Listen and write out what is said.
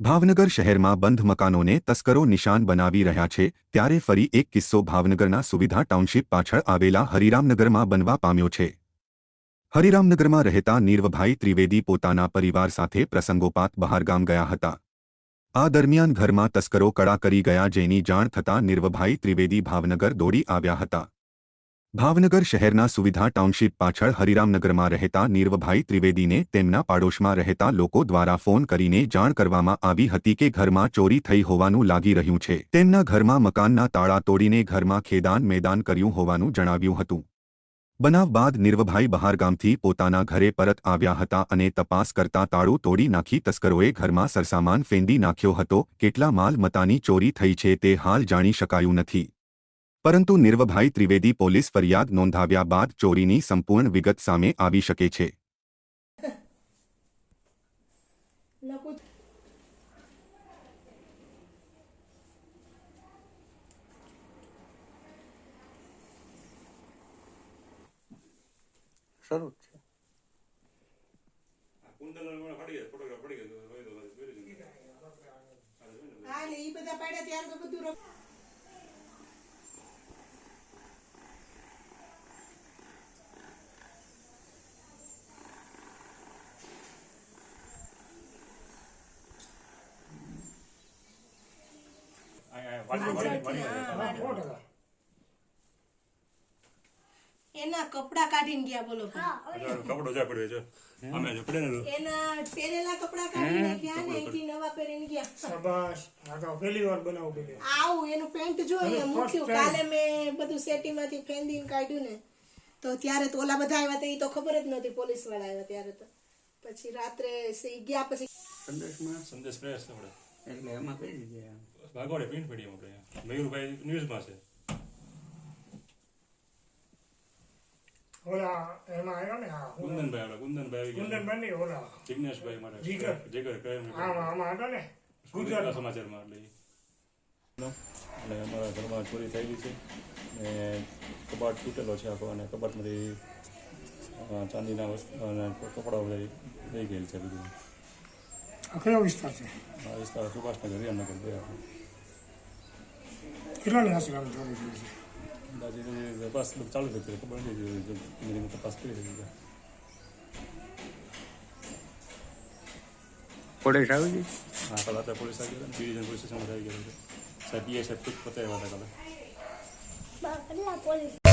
ભાવનગર શહેરમાં બંધ મકાનોને તસ્કરો નિશાન બનાવી રહ્યા છે, ત્યારે ફરી એક કિસ્સો ભાવનગરના સુવિધા ટાઉનશીપ પાછળ આવેલા હરિરામનગરમાં બનવા પામ્યો છે. હરિરામનગરમાં રહેતા નીરવભાઈ ત્રિવેદી પોતાના પરિવાર સાથે પ્રસંગોપાત બહારગામ ગયા હતા. આ દરમિયાન ઘરમાં તસ્કરો કડા કરી ગયા જેની જાણ થતાં નીરવભાઈ ત્રિવેદી ભાવનગર દોડી આવ્યા હતા. ભાવનગર શહેરના સુવિધા ટાઉનશીપ પાછળ હરિરામનગરમાં રહેતા નીરવભાઈ ત્રિવેદીને તેમના પાડોશમાં રહેતા લોકો દ્વારા ફોન કરીને જાણ કરવામાં આવી હતી કે ઘરમાં ચોરી થઈ હોવાનું લાગી રહ્યું છે. તેમના ઘરમાં મકાનના તાળા તોડીને ઘરમાં ખેદાન મેદાન કર્યું હોવાનું જણાવ્યું હતું. બનાવ બાદ નિર્વભાઈ બહારગામથી પોતાના ઘરે પરત આવ્યા હતા અને તપાસ કરતા તાળું તોડી નાખી તસ્કરોએ ઘરમાં સરસામાન ફેંદી નાખ્યો હતો. કેટલા માલ મતાની ચોરી થઈ છે તે હાલ જાણી શકાયું નથી. પરંતુ નિર્વભાઈ ત્રિવેદી પોલીસ ફરિયાદ નોંધાવ્યા બાદ ચોરીની સંપૂર્ણ વિગત સામે આવી શકે છે. શરૂ છે. ઈ બધા પાડ્યા ત્યારે તો બધું એના કપડા કાઢીને ગયા બોલો કપડો જા પડ્યો છે? અમે જો પડે એના પહેરેલા કપડા કાઢીને ગયા ને અહીંથી નવા પહેરીને ગયા. શાબાશ. આ તો પહેલી વાર બનાવું પેલી આવું એનું પેન્ટ જો મૂક્યું. કાલે મેં બધું સેટીમાંથી ફેંદીને કાઢ્યું ને. તો ત્યારે તો ઓલા બધા આવ્યા તો એ તો ખબર જ નહોતી પોલીસવાળા આવ્યા ત્યારે તો. પછી રાત્રે સી ગયા પછી સંદેશ સંદેશ એટલે એમાં કઈ રીતે? ભાગોડે પ્રિન્ટ પડી આપણે મયુરભાઈ ન્યૂઝમાં છે. ઓલા એમાં આવ્યો ને કુંદનભાઈ આપણે કુંદનભાઈ આવી ગયા. ઓલા જિજ્ઞેશભાઈ મારે જીગર. જીગર ક્રાઇમ આમાં આમાં હતો ને ગુજરાત ગુજરાત સમાચારમાં એટલે અને અમારા ઘરમાં ચોરી થયેલી છે. ને કબાટ તૂટેલો છે આખો અને કબાટમાંથી ચાંદીના વસ્તુ અને કપડાઓ લઈ ગયેલ છે બધું. આ કયો વિસ્તાર છે? આ વિસ્તાર સુભાષનગર રિયાનગર બે કેટલાની આશ્રમ ચોરી થઈ છે અંદાજે તપાસ ચાલુ ખબર નહીં ધીમે તપાસ કરી છે પોલીસ આવી ગઈ હા કાલે તો પોલીસ આવી ગયા ડિવિઝન પોલીસ સ્ટેશનમાં આવી ગયા છે સાહેબ પીએસએફ પોતે આવ્યા હતા કાલે